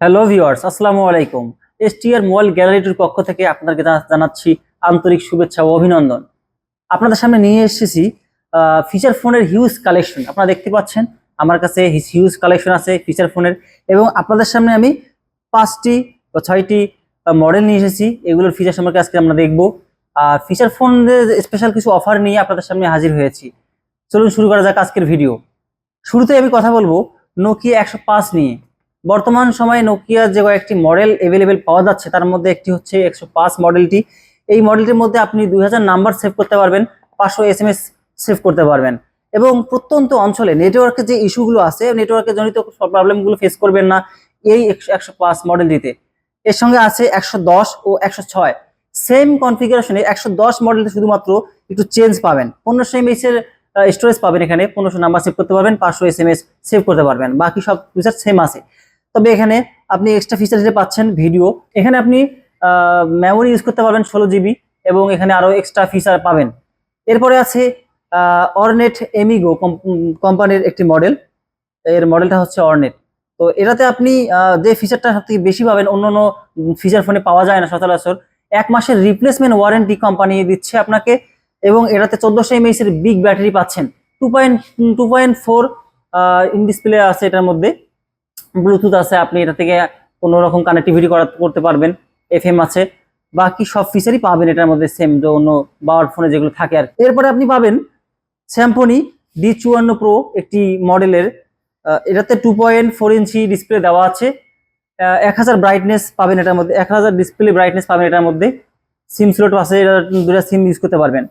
Hello viewers আসসালামু আলাইকুম। STR mobile গ্যালারিটির পক্ষ থেকে আপনাদেরকে জানা- জানাচ্ছি আন্তরিক শুভেচ্ছা ও অভিনন্দন। আপনাদের সামনে নিয়ে এসেছি ফিচার ফোনের হিউজ কালেকশন আপনারা দেখতে পাচ্ছেন, আমার কাছে হিউজ কালেকশন আছে ফিচার ফোনের এবং আপনাদের সামনে আমি পাঁচটি বা ছয়টি মডেল নিয়ে এসেছি। এগুলোর ফিচার সম্পর্কে আজকে আমরা দেখব। আর ফিচার ফোনের স্পেশাল কিছু অফার নিয়ে আপনাদের সামনে হাজির হয়েছি। চলুন শুরু করা যাক আজকের ভিডিও শুরুতে আমি কথা বলব নোকিয়া একশো পাঁচ নিয়ে। বর্তমান সময়ে নোকিয়ার যে কয়েকটি মডেল অ্যাভেলেবেল পাওয়া যাচ্ছে, তার মধ্যে একটি হচ্ছে একশো পাঁচ মডেলটি এই মডেলটির মধ্যে আপনি দুই হাজার নাম্বার সেভ করতে পারবেন, পাঁচশো এস সেভ করতে পারবেন। এবং প্রত্যন্ত অঞ্চলে নেটওয়ার্কের যে ইস্যুগুলো আছে নেটওয়ার্কের জনিত প্রবলেমগুলো ফেস করবেন না এই একশো পাঁচ মডেলটিতে এর সঙ্গে আছে একশো দশ ও একশো ছয়। সেম কনফিগারেশনে একশো দশ মডেলটি শুধুমাত্র একটু চেঞ্জ পাবেন। পনেরোশো এমএস এর স্টোরেজ পাবেন এখানে, পনেরোশো নাম্বার সেভ করতে পারবেন, পাঁচশো এস সেভ করতে পারবেন। বাকি সব ফিচার সেম আছে। তবে এখানে আপনি এক্সট্রা ফিচার পাচ্ছেন ভিডিও এখানে আপনি মেমোরি ইউজ করতে পারবেন ষোলো জিবি এবং এখানে আরও এক্সট্রা ফিচার পাবেন। এরপরে আছে অরনেট এমিগো কোম্পানির একটি মডেল এর মডেলটা হচ্ছে অরনেট তো এটাতে আপনি যে ফিচারটা সব থেকে বেশি পাবেন, অন্য অন্য ফিচার ফোনে পাওয়া যায় না সচরাচর, এক মাসের রিপ্লেসমেন্ট ওয়ারেন্টি কোম্পানি দিচ্ছে আপনাকে এবং এটাতে চোদ্দোশো এমএইচ এর বিগ ব্যাটারি পাচ্ছেন। Two point two point four in display আছে এটার মধ্যে। ব্লুটুথ আছে, আপনি এটা থেকে কোনো রকম কানেক্টিভিটি করা করতে পারবেন, এফএম আছে, বাকি সব ফিচারই পাবেন এটার মধ্যে সেম যে অন্য বাওয়ার ফোনে যেগুলো থাকে আর এরপরে আপনি পাবেন স্যাম্পনি ডি চুয়ান্ন প্রো একটি মডেলের এটাতে two point four inch display দেওয়া আছে এক হাজার ব্রাইটনেস পাবেন এটার মধ্যে, এক হাজার ডিসপ্লে ব্রাইটনেস পাবেন এটার মধ্যে সিম স্লট আছে, এটা দুটা সিম ইউজ করতে পারবেন।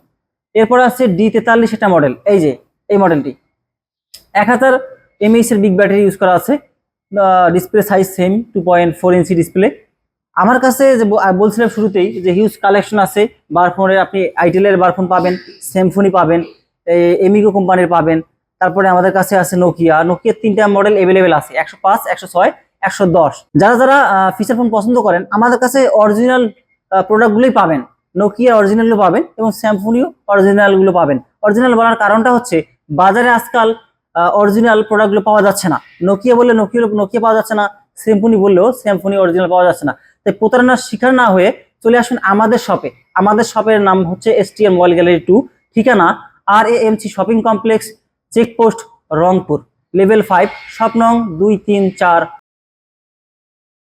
এরপর আছে ডি তেতাল্লিশ এটা মডেল এই যে, এই মডেলটি এক হাজার এমএইচ এর বিগ ব্যাটারি ইউজ করা আছে display size same two point four inch display আমার কাছে যে বলছিলাম শুরুতেই যে হিউজ কালেকশন আছে বারফোনের আপনি আইটেলের বারফোন পাবেন স্যামফোনি পাবেন এমিগো কোম্পানির পাবেন। তারপরে আমাদের কাছে আছে নোকিয়া নোকিয়ার তিনটা মডেল অ্যাভেলেবেল আছে, একশো পাঁচ, একশো ছয়, একশো দশ। যারা যারা ফিচার ফোন পছন্দ করেন, আমাদের কাছে অরিজিনাল প্রোডাক্টগুলোই পাবেন। নোকিয়া অরিজিনালও পাবেন এবং স্যামফোনিও অরিজিনালগুলো পাবেন। অরিজিনাল বলার কারণটা হচ্ছে, বাজারে আজকাল অরিজিনাল প্রোডাক্টগুলো পাওয়া যাচ্ছে না। নোকিয়া বললে নোকিয়া নোকিয়া পাওয়া যাচ্ছে না। স্যামফোনি বললেও স্যামফোনি অরিজিনাল পাওয়া যাচ্ছে না। তাই প্রতারণার শিকার না হয়ে চলে আসুন আমাদের শপে আমাদের শপের নাম হচ্ছে S T M wall gallery two ঠিকানা আর A M C shopping complex checkpost Rangpur level five স্বপ্নং দুই তিন চার